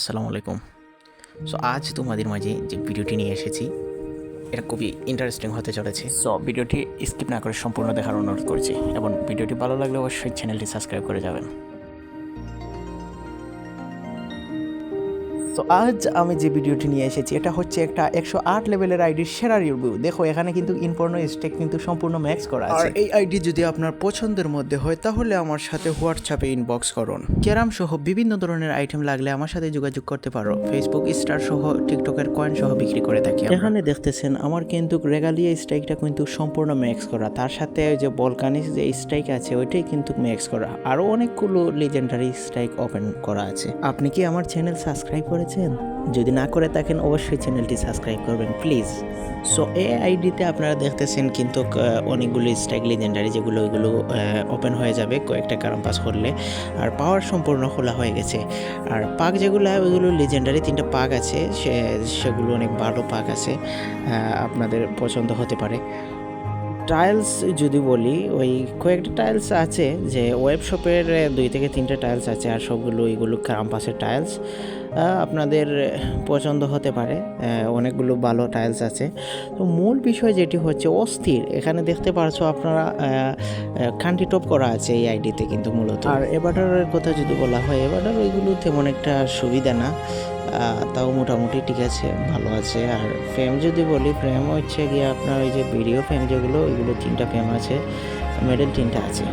আসসালামু আলাইকুম। সো আজ তোমাদের মাঝে যে ভিডিওটি নিয়ে এসেছি, এটা খুবই ইন্টারেস্টিং হতে চলেছে। সো ভিডিওটি স্কিপ না করে সম্পূর্ণ দেখার অনুরোধ করছি এবং ভিডিওটি ভালো লাগলে অবশ্যই চ্যানেলটি সাবস্ক্রাইব করে যাবেন। তো আজ আমি যে ভিডিওটি নিয়ে এসেছি এটা হচ্ছে একটা একশো আট লেভেলের আইডির সেরা রিভিউ দেখো এখানে কিন্তু ইনপর্ন স্টেক কিন্তু সম্পূর্ণ ম্যাক্স করা আছে। আর এই আইডি যদি আপনার পছন্দের মধ্যে হয় তাহলে আমার সাথে হোয়াটসঅ্যাপে ইনবক্স করুন। ক্যারাম সহ বিভিন্ন ধরনের আইটেম লাগলে আমার সাথে যোগাযোগ করতে পারো। ফেসবুক স্টার সহ টিকটকের কয়েন সহ বিক্রি করে থাকি এখানে দেখতেছেন আমার কিন্তু রেগালিয়া স্ট্রাইকটা কিন্তু সম্পূর্ণ ম্যাক্স করা। তার সাথে যে বলকানিস যে স্ট্রাইক আছে ওইটাই কিন্তু ম্যাক্স করা। আরও অনেকগুলো লিজেন্ডারি স্ট্রাইক ওপেন করা আছে। আপনি কি আমার চ্যানেল সাবস্ক্রাইব করেছেন? যদি না করে থাকেন, অবশ্যই চ্যানেলটি সাবস্ক্রাইব করবেন, প্লিজ। সো এই আইডিতে আপনারা দেখতেছেন কিন্তু অনেকগুলো স্ট্রাইক লিজেন্ডারি যেগুলো, ওইগুলো ওপেন হয়ে যাবে কয়েকটা কারণ পাস করলে। আর পাওয়ার সম্পূর্ণ খোলা হয়ে গেছে। আর পাক যেগুলো, ওইগুলো লিজেন্ডারি তিনটা পাক আছে, সে, সেগুলো অনেক ভালো পাক আছে আপনাদের পছন্দ হতে পারে। টাইলস যদি বলি, ওই কয়েকটা টাইলস আছে যে ওয়েব শপের দুই থেকে তিনটে টাইলস আছে আর সবগুলো ওইগুলো ক্যাম্পাসের টাইলস আপনাদের পছন্দ হতে পারে অনেকগুলো ভালো টাইলস আছে। তো মূল বিষয় যেটি হচ্ছে অস্থির, এখানে দেখতে পারছ আপনারা কান্টি টপ করা আছে এই আইডিতে কিন্তু মূলত। আর এবাটারের কথা যদি বলা হয় এবাটার ওইগুলো তেমন একটা সুবিধা না। তাও মোটামুটি ঠিক আছে, ভালো আছে। আর ফ্রেম যদি বলি ফ্রেম হচ্ছে গিয়ে আপনার ওই যে ভিডিও ফ্রেম যেগুলো, ওইগুলো তিনটা ফ্রেম আছে। মেডেল তিনটা আছে।